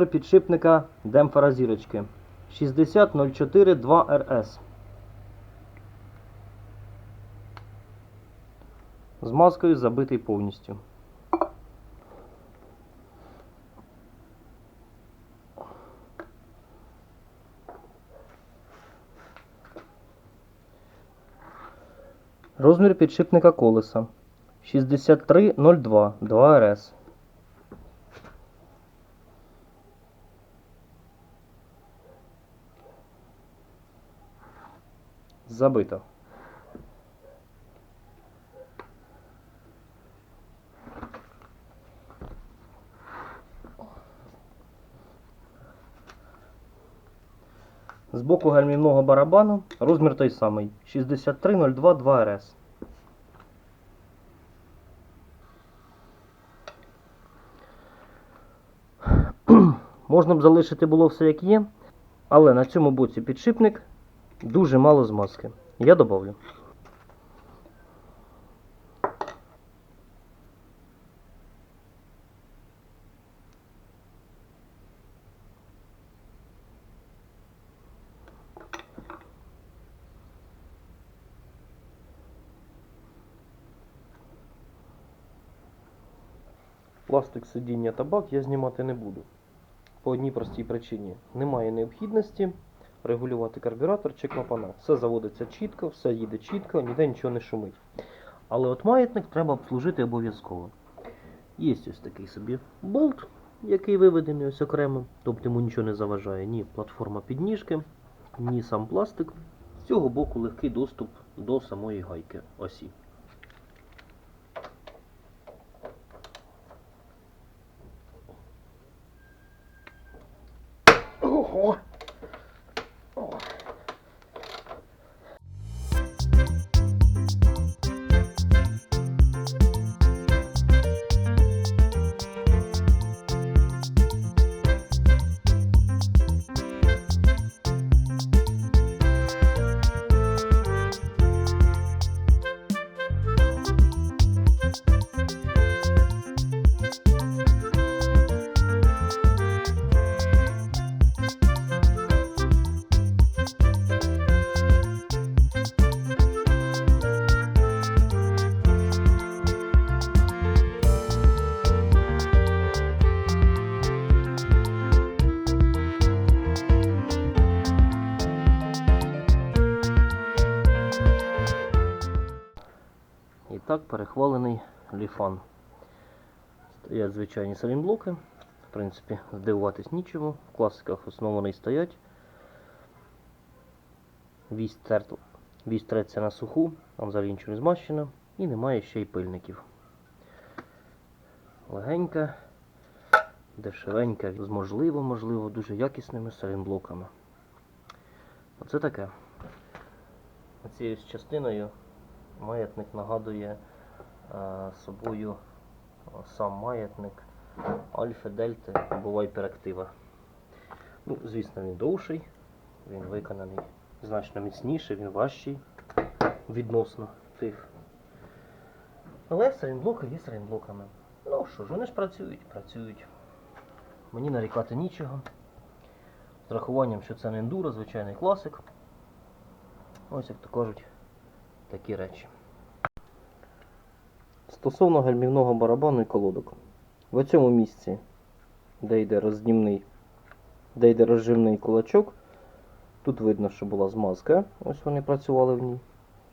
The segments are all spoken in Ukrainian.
Розмір підшипника демпфера зірочки 6004 2RS. З маскою забитий повністю. Розмір підшипника колеса 6302 2RS. Забито. З боку гальмівного барабану розмір той самий 6302 2RS. Можна б залишити було все як є, але на цьому боці підшипник дуже мало змазки. Я добавлю. Пластик сидіння та бак я знімати не буду. По одній простій причині. Немає необхідності регулювати карбюратор чи клапана. Все заводиться чітко, все їде чітко, ніде нічого не шумить. Але от маятник треба обслужити обов'язково. Є ось такий собі болт, який виведений ось окремо, тобто йому нічого не заважає. Ні платформа підніжки, ні сам пластик. З цього боку легкий доступ до самої гайки осі. Так перехвалений ліфан. Стоять звичайні салінблоки. В принципі, здивуватись нічому. В класиках оснований стоять. Вісь треться на суху, там взагалі нічого не змащено. І немає ще й пильників. Легенька, дешевенька, з можливо, можливо, дуже якісними салінблоками. Оце таке. Оцією частиною маятник нагадує е, собою е, сам маятник Альфа Дельти або Вайперактива. Ну, звісно, він довший, він виконаний значно міцніше, він важчий відносно тих. Але сарінблоки є сарінблоками. Ну що ж, вони ж працюють, працюють. Мені нарікати нічого. З рахуванням, що це не ендуро, звичайний класик. Ось як то кажуть, такі речі. Стосовно гальмівного барабану і колодок. В цьому місці, де йде рознімний, де йде розжимний кулачок, тут видно, що була змазка, ось вони працювали в ній.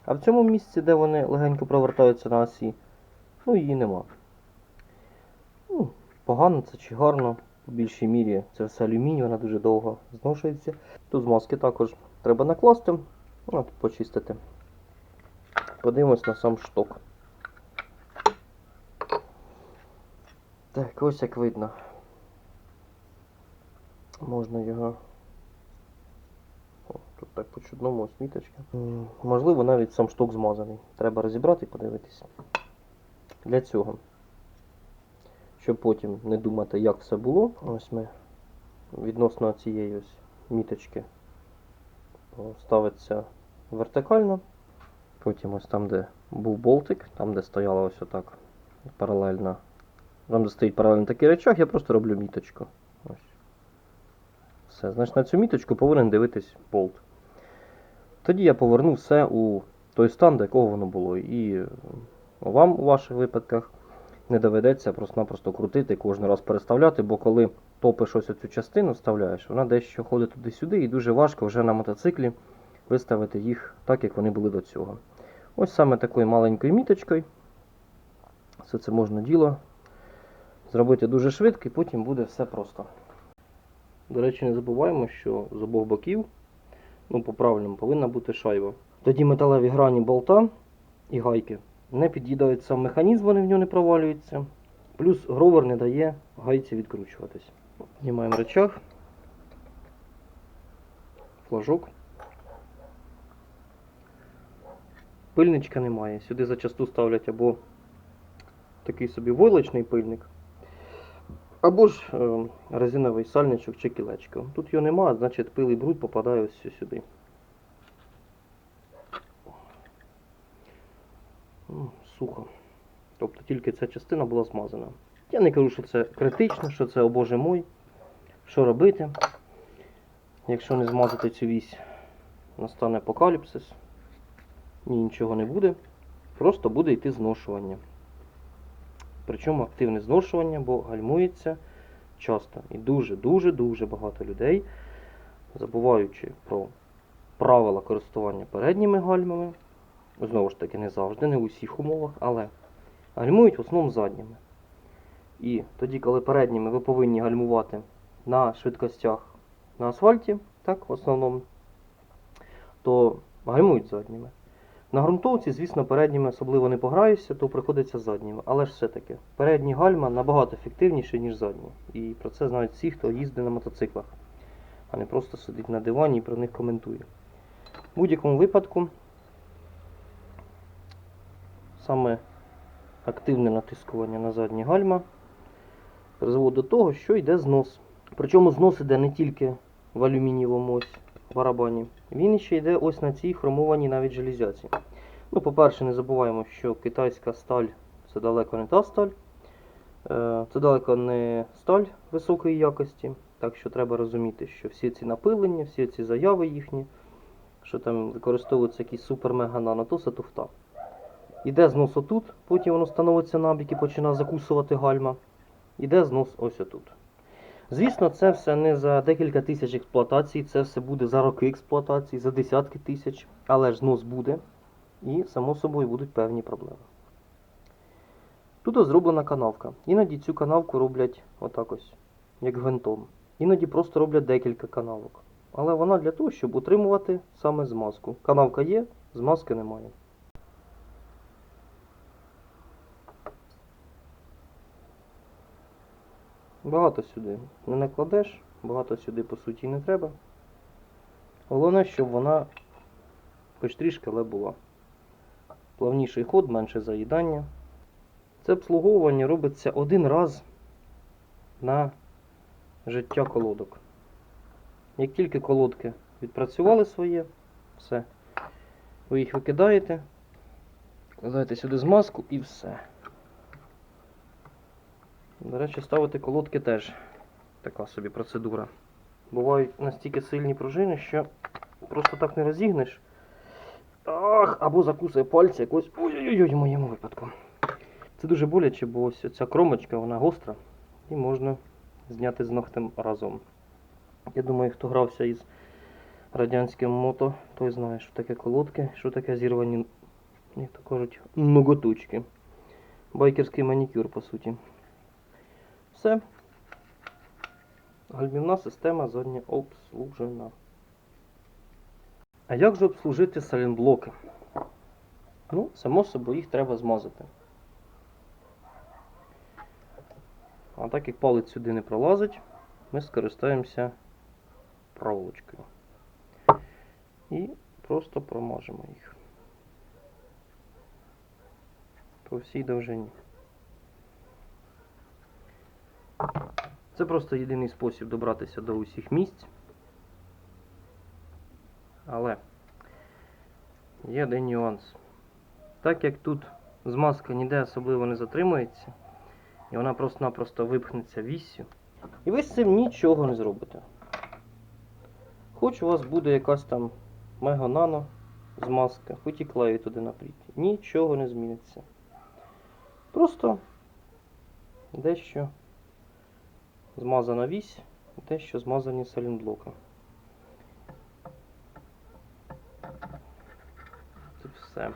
А в цьому місці, де вони легенько провертаються на осі, ну її нема. Ну, погано це чи гарно, в більшій мірі це все алюміній, вона дуже довго зношується. Тут змазки також треба накласти, ну, тут почистити. Подивимось на сам шток. Так, ось як видно. Можна його. О, тут так по чудному ось міточка. Можливо, навіть сам шток змазаний. Треба розібрати і подивитися. Для цього. Щоб потім не думати, як все було. Ось ми відносно цієї ось міточки ставиться вертикально. Потім ось там, де був болтик, там, де стояла ось отак паралельно. Там, де стоїть паралельно такий речах, я просто роблю міточку. Ось. Все, значить на цю міточку повинен дивитись болт. Тоді я поверну все у той стан, до якого воно було. І вам у ваших випадках не доведеться просто-напросто крутити, кожен раз переставляти, бо коли топиш ось цю частину, вставляєш, вона дещо ходить туди-сюди, і дуже важко вже на мотоциклі виставити їх так, як вони були до цього. Ось саме такою маленькою міточкою. Все це можна діло зробити дуже швидко, і потім буде все просто. До речі, не забуваємо, що з обох боків, ну по-правильному, повинна бути шайба. Тоді металеві грані болта і гайки не під'їдають сам механізм, вони в нього не провалюються. Плюс гровер не дає гайці відкручуватись. Знімаємо речах, флажок. Пильничка немає. Сюди зачасту ставлять або такий собі войлочний пильник, або ж е, резиновий сальничок чи кілечко. Тут його немає, значить пил і бруд попадає ось сюди. Сухо. Тобто тільки ця частина була змазана. Я не кажу, що це критично, що це, о боже мой. Що робити? Якщо не змазати цю вісь, настане апокаліпсис. Ні, нічого не буде. Просто буде йти зношування. Причому активне зношування, бо гальмується часто. І дуже-дуже-дуже багато людей, забуваючи про правила користування передніми гальмами, знову ж таки, не завжди, не в усіх умовах, але гальмують в основному задніми. І тоді, коли передніми ви повинні гальмувати на швидкостях на асфальті, так, в основному, то гальмують задніми. На ґрунтовці, звісно, передніми особливо не пограюся, то приходиться задніми. Але ж все-таки, передні гальма набагато ефективніші, ніж задні. І про це знають всі, хто їздить на мотоциклах, а не просто сидить на дивані і про них коментує. В будь-якому випадку, саме активне натискування на задні гальма призводить до того, що йде знос. Причому знос іде не тільки в алюмінієвому ось барабані, він ще йде ось на цій хромованій навіть железяці. Ну, по-перше, не забуваємо, що китайська сталь це далеко не та сталь. Е, Це далеко не сталь високої якості. Так що треба розуміти, що всі ці напилення, всі ці заяви їхні, що там використовуються якісь супер-мега-нано, то це туфта. Іде знос отут, потім воно становиться набік і починає закусувати гальма. Іде знос ось отут. Звісно, це все не за декілька тисяч експлуатацій, це все буде за роки експлуатації, за десятки тисяч, але ж знос буде і, само собою, будуть певні проблеми. Тут зроблена канавка. Іноді цю канавку роблять отак ось, як гвинтом. Іноді просто роблять декілька канавок. Але вона для того, щоб утримувати саме змазку. Канавка є, змазки немає. Багато сюди не накладеш, багато сюди по суті не треба. Головне, щоб вона хоч трішки, але була. Плавніший ход, менше заїдання. Це обслуговування робиться один раз на життя колодок. Як тільки колодки відпрацювали своє, все. Ви їх викидаєте, кладаєте сюди змазку і все. До речі, ставити колодки теж така собі процедура. Бувають настільки сильні пружини, що просто так не розігнеш. Ах, або закусує пальці якось. Ой-ой-ой, в моєму випадку. Це дуже боляче, бо ось ця кромочка, вона гостра і можна зняти з ногтем разом. Я думаю, хто грався із радянським мото, той знає, що таке колодки, що таке зірвані, як то кажуть, ноготочки. Байкерський манікюр, по суті. Все. Гальмівна система задня обслужена. А як же обслужити салінблоки? Ну, само собою, їх треба змазати. А так як палець сюди не пролазить, ми скористаємося проволочкою. І просто промажемо їх по всій довжині. Це просто єдиний спосіб добратися до усіх місць. Але є один нюанс. Так як тут змазка ніде особливо не затримується, і вона просто-напросто випхнеться віссю, і ви з цим нічого не зробите. Хоч у вас буде якась там мега-нано змазка, хоч і клею туди напріть. Нічого не зміниться. Просто дещо змазана вісь, дещо змазані салінблоки. Це все.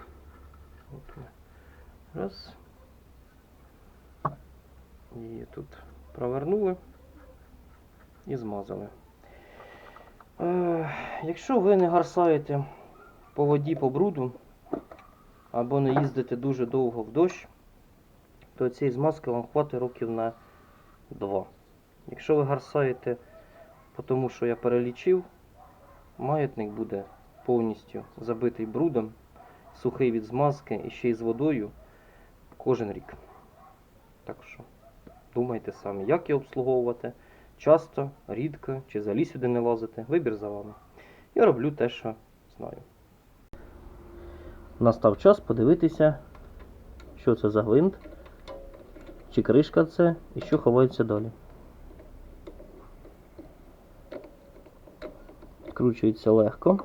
От ми. Раз. Її тут провернули і змазали. Е, якщо ви не гарсаєте по воді по бруду або не їздите дуже довго в дощ, то цієї змазки вам хватить років на 2. Якщо ви гарсаєте, тому що я перелічив, маятник буде повністю забитий брудом, сухий від змазки і ще й з водою кожен рік. Так що думайте самі, як його обслуговувати. Часто, рідко, чи взагалі сюди не лазити. Вибір за вами. Я роблю те, що знаю. Настав час подивитися, що це за гвинт, чи кришка це і що ховається далі. Кручується легко.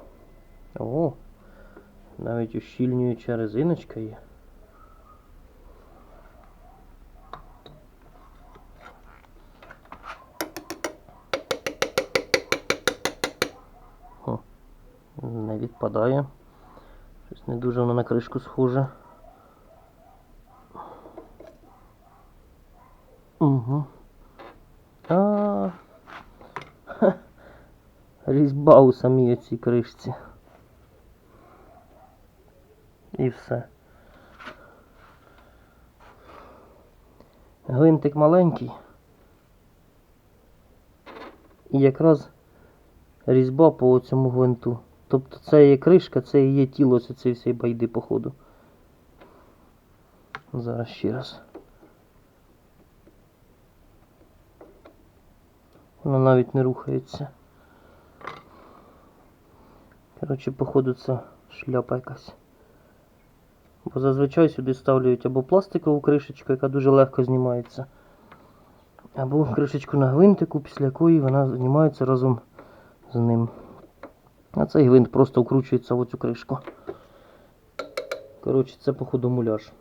О, навіть ущільнююча резиночка є. Не відпадає. Щось не дуже воно на кришку схоже. Угу. А. Ха. Різьба у самій цій кришці. І все. Гвинтик маленький. І якраз різьба по цьому гвинту. Тобто це є кришка, це і є тіло цієї всієї байди, походу. Зараз ще раз. Воно навіть не рухається. Коротше, походу, це шляпа якась. Бо зазвичай сюди ставлять або пластикову кришечку, яка дуже легко знімається, або кришечку на гвинтику, після якої вона знімається разом з ним. А цей гвинт просто вкручується в оцю кришку. Коротше, це походу муляж.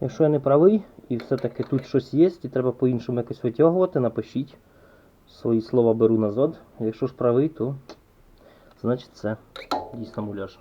Якщо я не правий, і все-таки тут щось є, і треба по-іншому якось витягувати, напишіть. Свої слова беру назад. Якщо ж правий, то значить це дійсно муляж.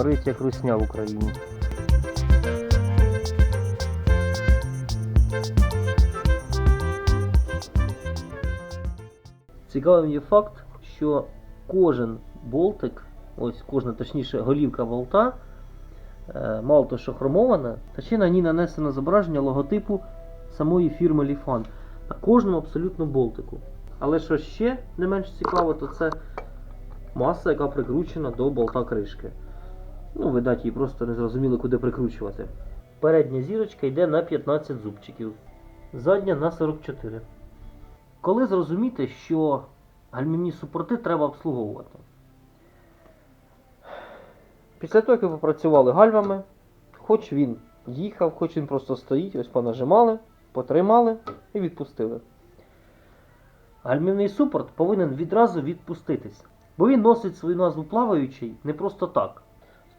Горить як русня в Україні. Цікавим є факт, що кожен болтик, ось кожна, точніше, голівка болта, е, мало того, що хромована, та ще на ній нанесено зображення логотипу самої фірми Lifan. На кожному абсолютно болтику. Але що ще не менш цікаво, то це маса, яка прикручена до болта кришки. Ну, видать, її просто не зрозуміли, куди прикручувати. Передня зірочка йде на 15 зубчиків, задня на 44. Коли зрозуміти, що гальмівні супорти треба обслуговувати? Після того, як ви попрацювали гальмами, хоч він їхав, хоч він просто стоїть, ось понажимали, потримали і відпустили. Гальмівний супорт повинен відразу відпуститись, бо він носить свою назву плаваючий не просто так.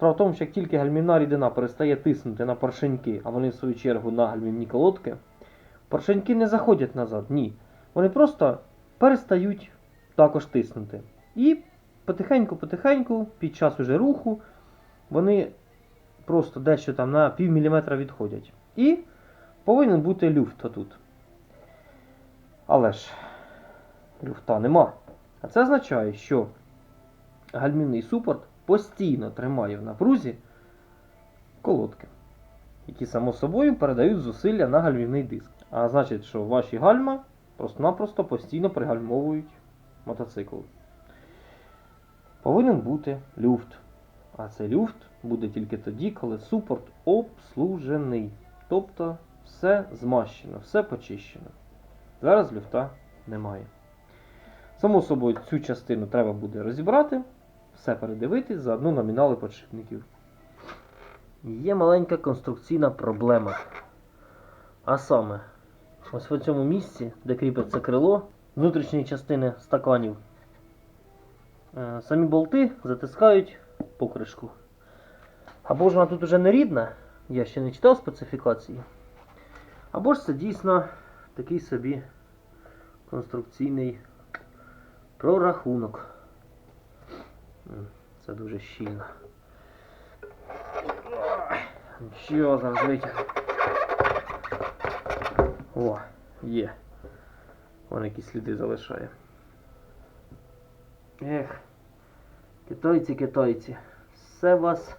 Справа в тому, що як тільки гальмівна рідина перестає тиснути на поршеньки, а вони в свою чергу на гальмівні колодки, поршеньки не заходять назад, ні. Вони просто перестають також тиснути. І потихеньку-потихеньку, під час уже руху, вони просто дещо там на пів міліметра відходять. І повинен бути люфт отут. Але ж люфта нема. А це означає, що гальмівний супорт постійно тримає в напрузі колодки, які само собою передають зусилля на гальмівний диск. А значить, що ваші гальма просто-напросто постійно пригальмовують мотоцикл. Повинен бути люфт. А цей люфт буде тільки тоді, коли супорт обслужений. Тобто все змащено, все почищено. Зараз люфта немає. Само собою, цю частину треба буде розібрати, все передивитись, заодно номінали подшипників. Є маленька конструкційна проблема. А саме, ось в цьому місці, де кріпиться крило, внутрішньої частини стаканів, е, самі болти затискають покришку. Або ж вона тут уже не рідна, я ще не читав специфікації. Або ж це дійсно такий собі конструкційний прорахунок. Це дуже щільно. Що зараз витягну? О, є. Вон які сліди залишає. Ех, китайці, китайці. Все вас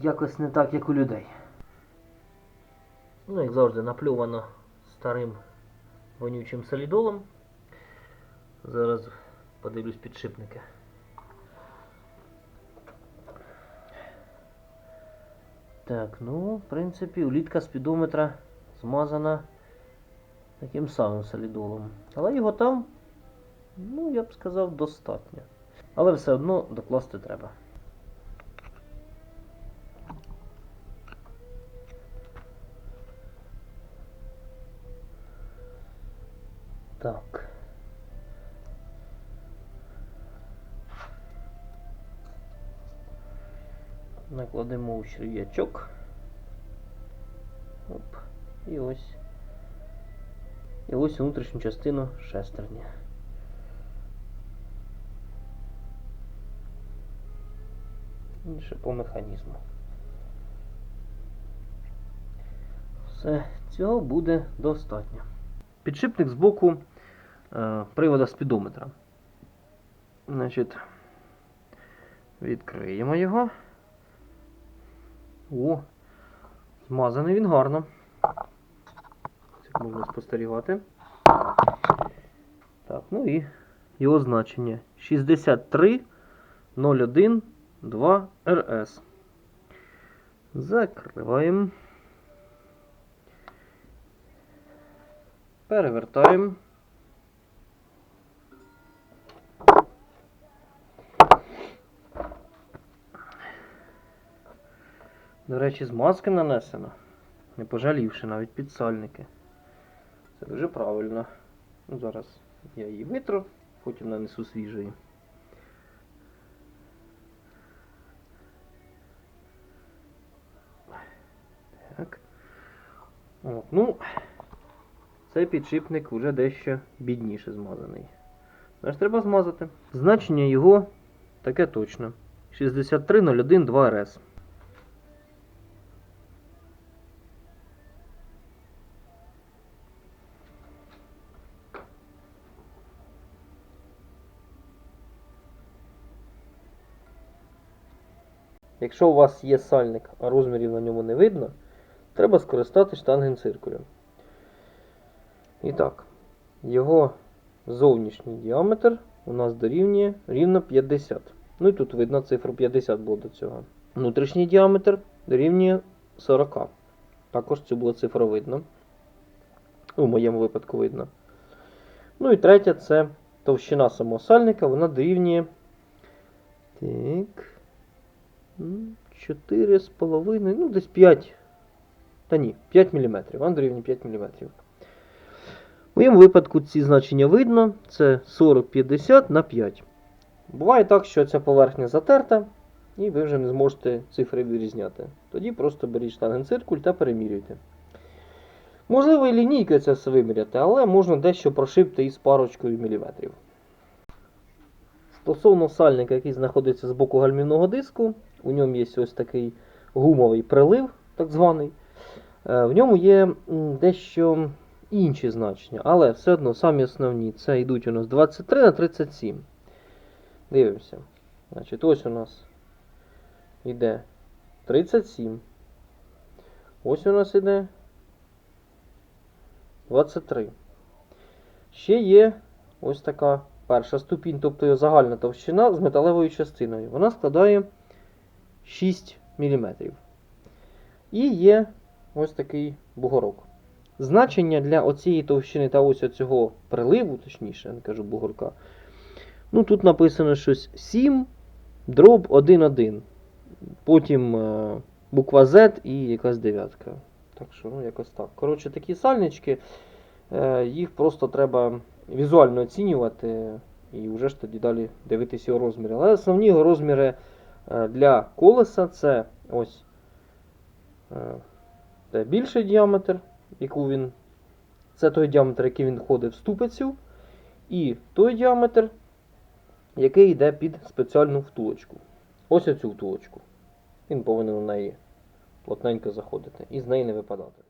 якось не так, як у людей. Ну, як завжди, наплювано старим вонючим солідолом. Зараз подивлюсь підшипники. Так, ну, в принципі, улітка спідометра змазана таким самим солідолом. Але його там, ну, я б сказав, достатньо. Але все одно докласти треба. Так. Накладемо у черв'ячок. Оп. І ось. І ось внутрішню частину шестерні. Інше по механізму. Все, цього буде достатньо. Підшипник з боку е, привода спідометра. Значить, відкриємо його. О, змазаний він гарно. Це можна спостерігати. Так, ну і його значення 6301 РС. Закриваємо. Перевертаємо. До речі, змазки нанесено, не пожалівши навіть підсальники. Це дуже правильно. Ну, зараз я її витру, потім нанесу свіжої. Так. От, ну, цей підшипник вже дещо бідніше змазаний. Значить, треба змазати. Значення його таке точно. 6301 2RS. Якщо у вас є сальник, а розмірів на ньому не видно, треба скористатись штангенциркулем. І так, його зовнішній діаметр у нас дорівнює рівно 50. Ну і тут видно цифру 50 було до цього. Внутрішній діаметр дорівнює 40. Також цю було цифру видно. У моєму випадку видно. Ну і третє це товщина самого сальника, вона дорівнює. Так. 4,5, ну десь 5. Та ні, 5 мм. Вона дорівнює 5 мм. В моєму випадку ці значення видно. Це 40-50 на 5. Буває так, що ця поверхня затерта, і ви вже не зможете цифри відрізняти. Тоді просто беріть штангенциркуль та перемірюйте. Можливо, і лінійкою це все виміряти, але можна дещо прошибти із парочкою міліметрів. Стосовно сальника, який знаходиться з боку гальмівного диску, у ньому є ось такий гумовий прилив, так званий. Е, В ньому є дещо інші значення, але все одно самі основні це йдуть у нас 23 на 37. Дивимося. Значить, ось у нас йде 37. Ось у нас іде 23. Ще є ось така перша ступінь, тобто загальна товщина з металевою частиною. Вона складає 6 мм. І є ось такий бугорок. Значення для оцієї товщини та ось оцього приливу, точніше, я не кажу бугорка. Ну, тут написано щось 7 дроб 1,1. Потім е, буква Z і якась дев'ятка. Так що, ну, якось так. Коротше, такі сальнички, е, їх просто треба візуально оцінювати і вже ж тоді далі дивитися його розміри. Але основні його розміри для колеса це ось е, де більший діаметр, яку він. Це той діаметр, який він входить в ступицю, і той діаметр, який йде під спеціальну втулочку. Ось оцю втулочку. Він повинен у неї плотненько заходити і з неї не випадати.